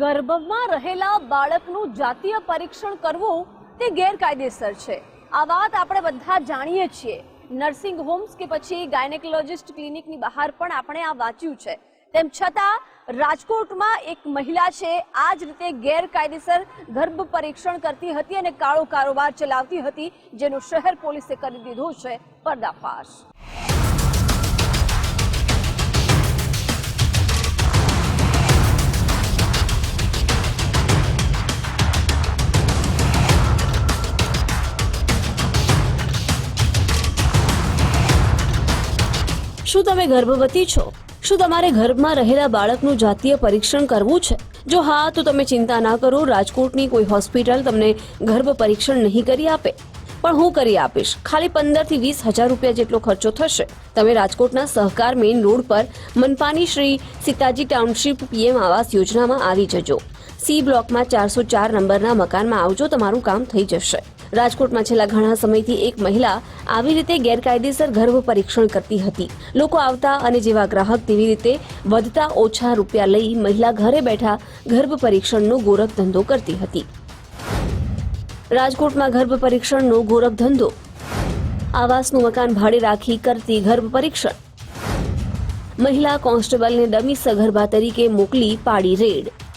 ગર્ભમાં રહેલા બાળકનું જાતીય પરીક્ષણ કરવું તે ગેરકાયદેસર છે. આ વાત આપણે બધા જાણીએ છીએ. નર્સિંગ હોમ્સ કે પછી ગાયનેકોલોજિસ્ટ ક્લિનિકની બહાર પણ આપણે આ વાંચ્યું છે. તેમ છતાં, રાજકોટમાં એક મહિલા છે, આ જ રીતે ગેરકાયદેસર ગર્ભ પરીક્ષણ કરતી હતી અને કાળો કારોબાર ચલાવતી હતી, જેનો શહેર પોલીસે કરી દીધો છે. પર્દાફાશ. શું તમે ગર્ભવતી છો? શું તમારે ગર્ભમાં રહેલા બાળકનું જાતીય પરીક્ષણ કરવું છે? જો હા, તો તમે ચિંતા ના કરો. રાજકોટની કોઈ હોસ્પિટલ તમને ગર્ભ પરીક્ષણ નહીં કરી આપે. પણ હું કરી આપીશ. ખાલી પંદરથી વીસ હજાર રૂપિયા જેટલો ખર્ચો થશે. તમે રાજકોટના સહકાર મેઇન રોડ પર મનપાની શ્રી સીતાજી ટાઉનશીપ પીએમ આવાસ યોજનામાં આવી જજો. સી બ્લોકમાં ચારસો ચાર નંબરના મકાનમાં આવજો. તમારું કામ થઈ જશે. રાજકોટમાં છેલ્લા ઘણા સમયથી એક મહિલા આવી રીતે ગેરકાયદેસર ગર્ભ પરીક્ષણ કરતી હતી. લોકો આવતા અને જેવા ગ્રાહક તેવી રીતે વધતા ઓછા રૂપિયા લઈ મહિલા ઘરે બેઠા ગર્ભ પરીક્ષણનો ગોરખ ધંધો કરતી હતી. રાજકોટમાં ગર્ભ પરીક્ષણનો ગોરખ ધંધો. આવાસનું મકાન ભાડે રાખી કરતી ગર્ભ પરીક્ષણ. મહિલા કોન્સ્ટેબલને ડમી સગર્ભા તરીકે મોકલી પાડી રેડ.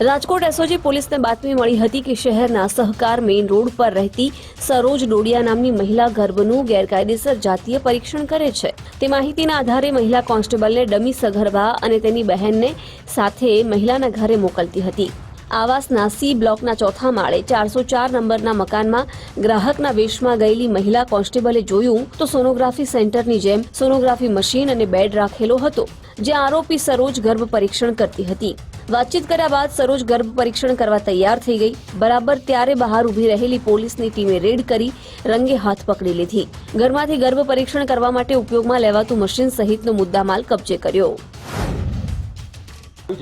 રાજકોટ એસઓજી પોલીસને બાતમી મળી હતી કે શહેરના સહકાર મેઇન રોડ પર રહેતી સરોજ ડોડિયા નામની મહિલા ગર્ભનું ગેરકાયદેસર જાતીય પરીક્ષણ કરે છે. તે માહિતીના આધારે મહિલા કોન્સ્ટેબલને ડમી સગર્ભા અને તેની બહેનને સાથે મહિલાના ઘરે મોકલતી હતી. આવાસના સી બ્લોકના ચોથા માળે ચારસો ચાર નંબરના મકાનમાં ગ્રાહકના વેશમાં ગયેલી મહિલા કોન્સ્ટેબલે જોયું તો સોનોગ્રાફી સેન્ટરની જેમ સોનોગ્રાફી મશીન અને બેડ રાખેલો હતો જ્યાં આરોપી સરોજ ગર્ભ પરીક્ષણ કરતી હતી. વાતચીત કર્યા બાદ સરોજ ગર્ભ પરીક્ષણ કરવા તૈયાર થઈ ગઈ. બરાબર ત્યારે બહાર ઊભી રહેલી પોલીસની ટીમે રેડ કરી રંગે હાથ પકડી લીધી. ઘરમાંથી ગર્ભ પરીક્ષણ કરવા માટે ઉપયોગમાં લેવાતું મશીન સહિતનો મુદ્દામાલ કબજે કર્યો.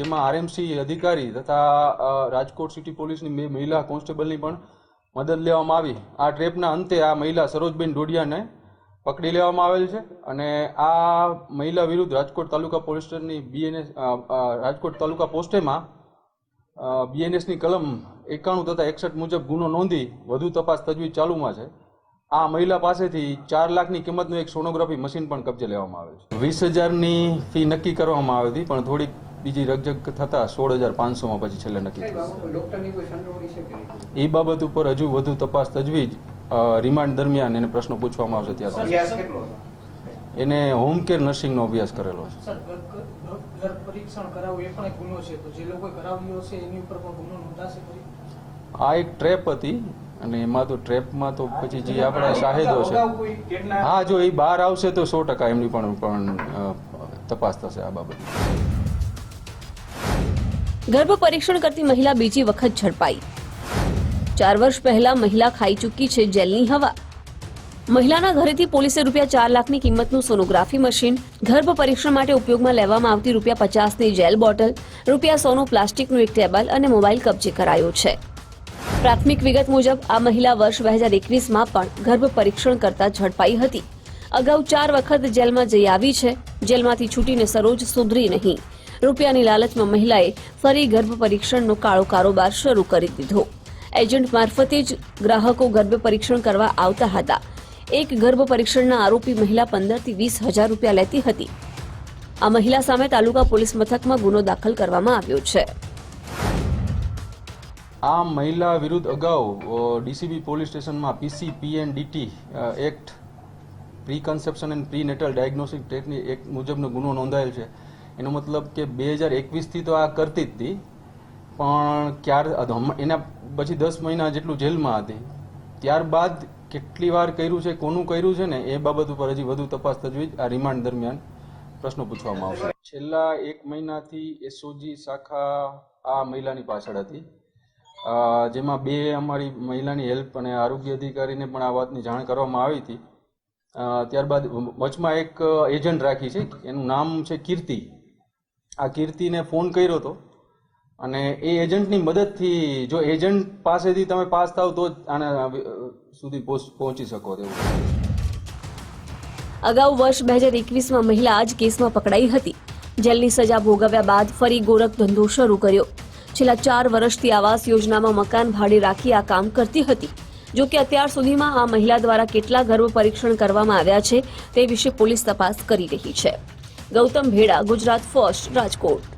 જેમાં આરએમસી અધિકારી તથા રાજકોટ સિટી પોલીસની મહિલા કોન્સ્ટેબલની પણ મદદ લેવામાં આવી. આ ટ્રેપના અંતે આ મહિલા સરોજબેન ડોડિયાને પકડી લેવામાં આવેલ છે અને આ મહિલા વિરુદ્ધ રાજકોટ તાલુકા પોલીસ સ્ટેશનની બીએનએસ રાજકોટ તાલુકા પોસ્ટેમાં બીએનએસની કલમ એકાણું તથા એકસઠ મુજબ ગુનો નોંધી વધુ તપાસ તજવીજ ચાલુમાં છે. આ મહિલા પાસેથી ચાર લાખની કિંમતનું એક સોનોગ્રાફી મશીન પણ કબજે લેવામાં આવેલ છે. વીસ હજારની ફી નક્કી કરવામાં આવી હતી પણ થોડીક બીજી રકજક થતાં સોળ હજાર પાંચસોમાં પછી છેલ્લે નક્કી નહીં? એ બાબત ઉપર હજુ વધુ તપાસ તજવીજ રિમાન્ડ દરમિયાન એને પ્રશ્નો પૂછવામાં આવશે ત્યાર એને હોમ કેર નર્સિંગનો અભ્યાસ કરેલો છે. સર ગર્ભ- ગર્ભ ગર્ભ પરીક્ષણ કરાવવું એ પણ એક ગુનો છે. તો જે લોકોએ કરાવ્યું હશે એની ઉપર પણ ગુનો નોંધાશે ખરી? આ એક ટ્રેપ હતી અને એમાં તો ટ્રેપમાં તો પછી જે આપણા શાહેદો છે. હા જો એ બહાર આવશે તો સો ટકા એમની પણ પણ તપાસ થશે આ બાબતે. ગર્ભ પરીક્ષણ કરતી મહિલા બીજી વખત ઝડપાઈ. ચાર વર્ષ પહેલા મહિલા ખાઈ ચૂકી છે જેલની હવા. મહિલાના ઘરેથી પોલીસે રૂપિયા ચાર લાખની કિંમતનું સોનોગ્રાફી મશીન, ગર્ભ પરીક્ષણ માટે ઉપયોગમાં લેવામાં આવતી રૂપિયા પચાસની જેલ બોટલ, રૂપિયા સોનું પ્લાસ્ટિકનું એક ટેબલ અને મોબાઈલ કબજે કરાયો છે. પ્રાથમિક વિગત મુજબ, આ મહિલા વર્ષ બે હજાર એકવીસમાં પણ ગર્ભ પરીક્ષણ કરતા ઝડપાઈ હતી. અગાઉ ચાર વખત જેલમાં જઈ આવી છે, જેલમાંથી છૂટીને સરોજ સુધરી નહીં. રૂપિયાની લાલચમાં મહિલાએ ફરી ગર્ભ પરીક્ષણનો કાળો કારોબાર શરૂ કરી દીધો. એજન્ટ મારફતે જ ગ્રાહકો ગર્ભ પરીક્ષણ કરવા આવતા હતા. એક ગર્ભ પરીક્ષણના આરોપી મહિલા પંદરથી વીસ હજાર રૂપિયા લેતી હતી. આ મહિલા સામે તાલુકા પોલીસ મથકમાં ગુનો દાખલ કરવામાં આવ્યો છે. આ મહિલા વિરુદ્ધ અગાઉ ડીસીબી પોલીસ સ્ટેશનમાં PC PNDT act pre conception and pre natal diagnostic technique act મુજબનો ગુનો નોંધાયેલ છે. એનો મતલબ કે બે હજાર એકવીસથી તો આ કરતી જ હતી. પણ ક્યાર એના પછી દસ મહિના જેટલું જેલમાં હતી. ત્યારબાદ કેટલી વાર કર્યું છે, કોનું કર્યું છે ને, એ બાબત ઉપર હજી વધુ તપાસ તજવીજ આ રિમાન્ડ દરમિયાન પ્રશ્નો પૂછવામાં આવશે. છેલ્લા એક મહિનાથી એસઓજી શાખા આ મહિલાની પાછળ હતી. જેમાં બે અમારી મહિલાની હેલ્પ અને આરોગ્ય અધિકારીને પણ આ વાતની જાણ કરવામાં આવી હતી. ત્યારબાદ વચમાં એક એજન્ટ રાખી છે, એનું નામ છે કીર્તિ. આ કીર્તિને ફોન કર્યો હતો. અને એ એજન્ટની મદદથી જો એજન્ટ પાસેથી તમે પાસ થાવ તો જ આના સુધી પહોંચ- શકો તેવું. અગાઉ વર્ષ બે હજાર એકવીસમાં મહિલા આ જ કેસમાં પકડાઈ હતી. જેલની સજા ભોગવ્યા બાદ ફરી ગોરખ ધંધો શરૂ કર્યો. છેલ્લા ચાર વર્ષથી આવાસ યોજનામાં મકાન ભાડે રાખી આ કામ કરતી હતી. જો કે અત્યાર સુધીમાં આ મહિલા દ્વારા કેટલા ગર્ભ પરીક્ષણ કરવામાં આવ્યા છે તે વિશે પોલીસ તપાસ કરી રહી છે. ગૌતમ ભેડા, ગુજરાત ફર્સ્ટ, રાજકોટ.